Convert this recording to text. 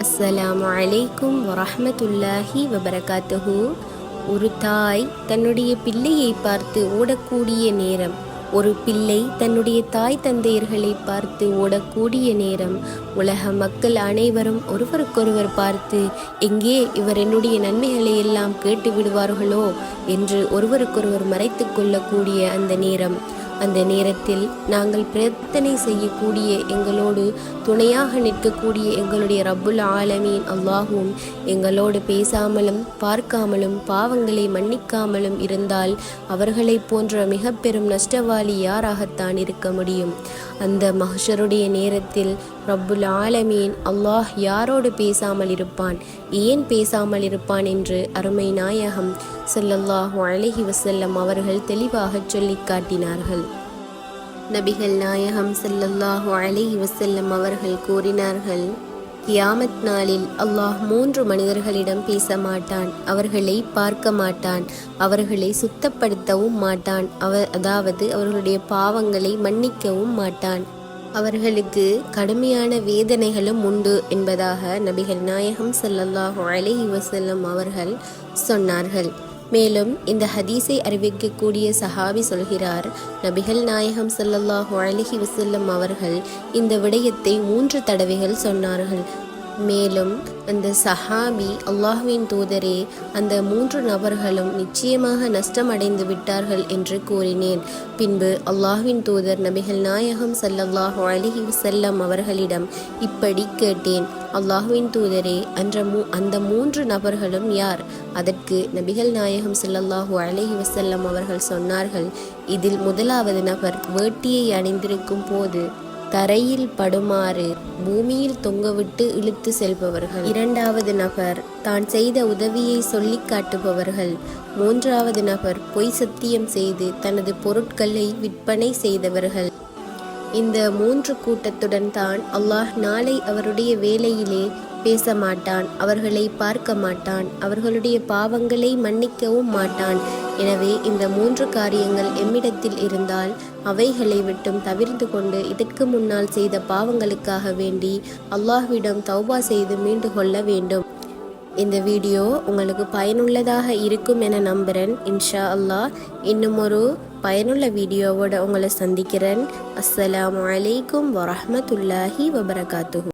அஸ்ஸலாமு அலைக்கும் வரஹ்மத்துல்லாஹி வபரகாத்துஹு. ஒரு தாய் தன்னுடைய பிள்ளையை பார்த்து ஓடக்கூடிய நேரம் ஒரு பிள்ளை தன்னுடைய தாய் தந்தையர்களை பார்த்து ஓடக்கூடிய நேரம் உலக மக்கள் அனைவரும் ஒருவருக்கொருவர் பார்த்து எங்கே இவர் என்னுடைய நன்மைகளை எல்லாம் கேட்டு விடுவார்களோ என்று ஒருவருக்கொருவர் மறைத்து கொள்ளக்கூடிய அந்த நேரம். அந்த நேரத்தில் நாங்கள் பிரார்த்தனை செய்யக்கூடிய எங்களோடு துணையாக நிற்கக்கூடிய எங்களுடைய ரப்புல் ஆலமீன் அல்லாஹும் எங்களோடு பேசாமலும் பார்க்காமலும் பாவங்களை மன்னிக்காமலும் இருந்தால் அவர்களைப் போன்ற மிக பெரும் நஷ்டவாளி யாராகத்தான் இருக்க முடியும்? அந்த மகஷருடைய நேரத்தில் ரப்புல் ஆலமீன் அல்லாஹ் யாரோடு பேசாமல் இருப்பான்? ஏன் பேசாமல் இருப்பான் என்று அருமை நாயகம் ஸல்லல்லாஹு அலைஹி வசல்லம் அவர்கள் தெளிவாகச் சொல்லி காட்டினார்கள். நபிகள் நாயகம் ஸல்லல்லாஹு அலைஹி வசல்லம் அவர்கள் கூறினார்கள் கியாமத் நாளில் அல்லாஹ் மூன்று மனிதர்களிடம் பேச மாட்டான் அவர்களை பார்க்க மாட்டான் அவர்களை சுத்தப்படுத்தவும் மாட்டான் அவ அதாவது அவர்களுடைய பாவங்களை மன்னிக்கவும் மாட்டான். அவர்களுக்கு கடுமையான வேதனைகளும் உண்டு என்பதாக நபிகள் நாயகம் ஸல்லல்லாஹு அலைஹி வசல்லம் அவர்கள் சொன்னார்கள். மேலும் இந்த ஹதீஸை அறிவிக்கக்கூடிய சஹாபி சொல்கிறார் நபிகள் நாயகம் சல்லல்லாஹு அலைஹி வசல்லம் அவர்கள் இந்த விடயத்தை மூன்று தடவைகள் சொன்னார்கள். மேலும் அந்த சஹாபி அல்லாஹுவின் தூதரே அந்த மூன்று நபர்களும் நிச்சயமாக நஷ்டமடைந்து விட்டார்கள் என்று கூறினேன். பின்பு அல்லாஹ்வின் தூதர் நபிகள் நாயகம் சல்லல்லாஹு அலிஹி செல்லம் அவர்களிடம் இப்படி கேட்டேன். அல்லாஹுவின் தூதரே அன்ற மூ அந்த மூன்று நபர்களும் யார்? அதற்கு நபிகள் நாயகம் சல்லல்லாஹு அலைஹி வசல்லம் அவர்கள் சொன்னார்கள் இதில் முதலாவது நபர் வேட்டியை அணிந்திருக்கும் போது தரையில் படுமாறு பூமியில் தொங்கவிட்டு இழுத்து செல்பவர்கள். இரண்டாவது நபர் தான் செய்த உதவியை சொல்லிக் காட்டுபவர்கள். மூன்றாவது நபர் பொய் சத்தியம் செய்து தனது பொருட்களை விற்பனை செய்தவர்கள். இந்த மூன்று கூட்டத்துடன் தான் அல்லாஹ் நாளை அவருடைய வேலையிலே பேச மாட்டான் அவர்களை பார்க்க மாட்டான் அவர்களுடைய பாவங்களை மன்னிக்கவும் மாட்டான். எனவே இந்த மூன்று காரியங்கள் எம்மிடத்தில் இருந்தால் அவைகளை விட்டும் தவிர்த்து கொண்டு இதற்கு முன்னால் செய்த பாவங்களுக்காக வேண்டி அல்லாஹ்விடம் தௌபா செய்து மீண்டு கொள்ள வேண்டும். இந்த வீடியோ உங்களுக்கு பயனுள்ளதாக இருக்கும் என நம்புகிறேன் இன்ஷா அல்லாஹ் இன்னும் ஒரு பயனுள்ள வீடியோவோட உங்களை சந்திக்கிறேன். அஸ்ஸலாம் அலைக்கும் வரமத்துல்லாஹி வபரகாத்துஹு.